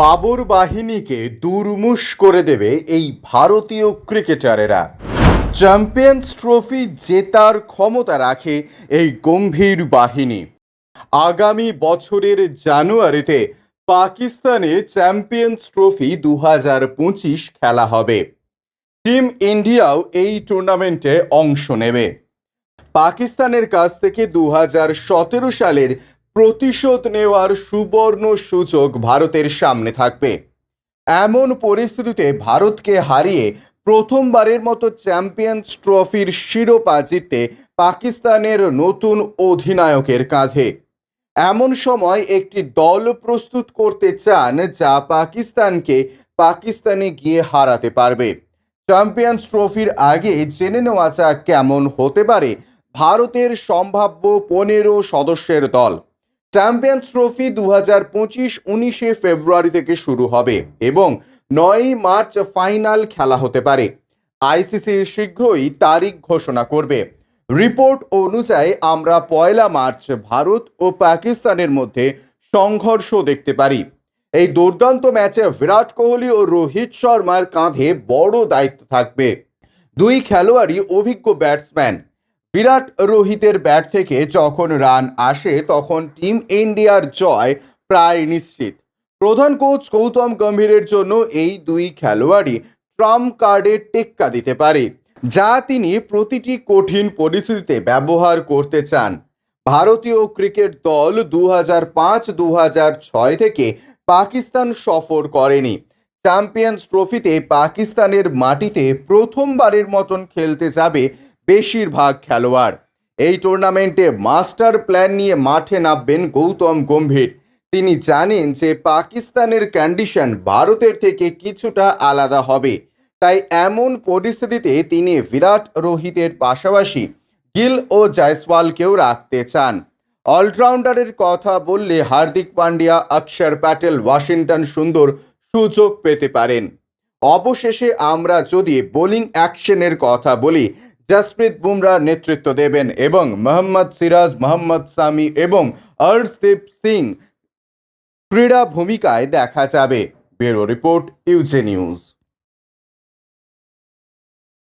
বাবর বাহিনীকে দুর্মুষ করে দেবে এই ভারতীয় ক্রিকেটারেরা। চ্যাম্পিয়ন্স ট্রফি জেতার ক্ষমতা রাখে এই গম্ভীর বাহিনী। আগামী বছরের জানুয়ারিতে পাকিস্তানে চ্যাম্পিয়ন্স ট্রফি দু পঁচিশ খেলা হবে। টিম ইন্ডিয়াও এই টুর্নামেন্টে অংশ নেবে। পাকিস্তানের কাছ থেকে দু সালের প্রতিশোধ নেওয়ার সুবর্ণ সুযোগ ভারতের সামনে থাকবে। এমন পরিস্থিতিতে ভারতকে হারিয়ে প্রথমবারের মতো চ্যাম্পিয়ন্স ট্রফির শিরোপা জিততে পাকিস্তানের নতুন অধিনায়কের কাঁধে। এমন সময় একটি দল প্রস্তুত করতে চান যা পাকিস্তানকে পাকিস্তানে গিয়ে হারাতে পারবে। চ্যাম্পিয়ন্স ট্রফির আগে জেনে নেওয়া যাক কেমন হতে পারে ভারতের সম্ভাব্য পনেরো সদস্যের দল। চ্যাম্পিয়ন্স ট্রফি দু হাজার পঁচিশ উনিশে ফেব্রুয়ারি থেকে শুরু হবে এবং নয়ই মার্চ ফাইনাল খেলা হতে পারে। আইসিসি শীঘ্রই তারিখ ঘোষণা করবে। রিপোর্ট অনুযায়ী আমরা পয়লা মার্চ ভারত ও পাকিস্তানের মধ্যে সংঘর্ষ দেখতে পারি। এই দুর্দান্ত ম্যাচে বিরাট কোহলি ও রোহিত শর্মার কাঁধে বড় দায়িত্ব থাকবে। দুই খেলোয়াড়ই অভিজ্ঞ ব্যাটসম্যান। বিরাট রোহিতের ব্যাট থেকে যখন রান আসে, তখন টিম ইন্ডিয়ার জয় প্রায় নিশ্চিত। প্রধান কোচ গৌতম গম্ভীরের জন্য এই দুই খেলোয়াড়ই ট্রাম্প কার্ডে টেক্কা দিতে পারে, যা তিনি প্রতিটি কঠিন পরিস্থিতিতে ব্যবহার করতে চান। ভারতীয় ক্রিকেট দল দু হাজার পাঁচ দু হাজার ছয় থেকে পাকিস্তান সফর করেনি। চ্যাম্পিয়ন্স ট্রফিতে পাকিস্তানের মাটিতে প্রথমবারের মতন খেলতে যাবে বেশিরভাগ খেলোয়াড়। এই টুর্নামেন্টে মাস্টার প্ল্যান নিয়ে মাঠে নামবেন গৌতম গম্ভীর। তিনি জানেন যে পাকিস্তানের কন্ডিশন ভারতের থেকে কিছুটা আলাদা হবে। তাই এমন পরিস্থিতিতে তিনি বিরাট রোহিতের পাশাপাশি গিল ও জয়সওয়ালকেও রাখতে চান। অলরাউন্ডারের কথা বললে হার্দিক পান্ডিয়া, অক্ষর প্যাটেল, ওয়াশিংটন সুন্দর সুযোগ পেতে পারেন। অবশেষে আমরা যদি বোলিং অ্যাকশনের কথা বলি জসপ্রীত বুমরা নেতৃত্ব দেবেন এবং মোহাম্মদ সিরাজ, মোহাম্মদ সামি এবং হর্ষদীপ সিং ক্রীড়া ভূমিকায় দেখা যাবে। ব্যুরো রিপোর্ট, ইউজে নিউজ।